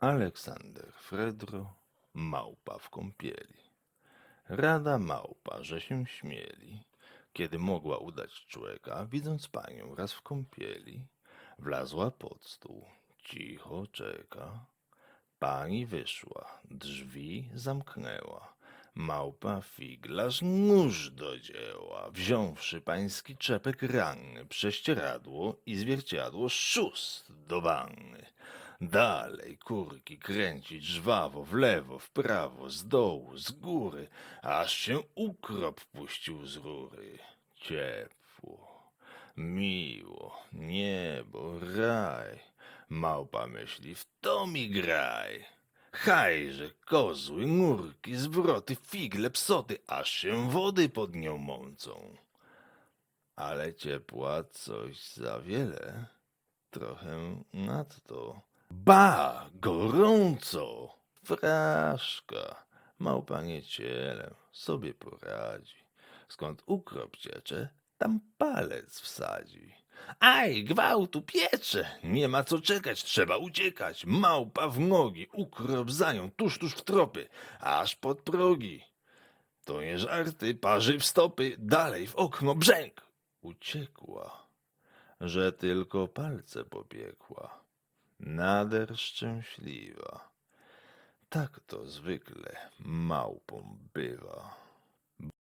Aleksander Fredro, małpa w kąpieli. Rada małpa, że się śmieli, kiedy mogła udać człowieka, widząc panią raz w kąpieli, wlazła pod stół, cicho czeka. Pani wyszła, drzwi zamknęła. Małpa figlarz nóż do dzieła, wziąwszy pański czepek ranny, prześcieradło i zwierciadło szóst do wanny. Dalej kurki kręcić żwawo, w lewo, w prawo, z dołu, z góry, aż się ukrop puścił z rury. Ciepło, miło, niebo, raj. Małpa myśli, w to mi graj. Hajże, kozły, nurki, zwroty, figle, psoty, aż się wody pod nią mącą. Ale ciepła coś za wiele, trochę nadto. Ba, gorąco! Fraszka, małpa nie cielem, sobie poradzi. Skąd ukrop ciecze, tam palec wsadzi. Aj, gwałtu piecze! Nie ma co czekać, trzeba uciekać. Małpa w nogi, ukrop za nią, tuż, tuż w tropy, aż pod progi. To nie żarty, parzy w stopy, dalej w okno, brzęk! Uciekła, że tylko palce popiekła. Nader szczęśliwa. Tak to zwykle małpą bywa.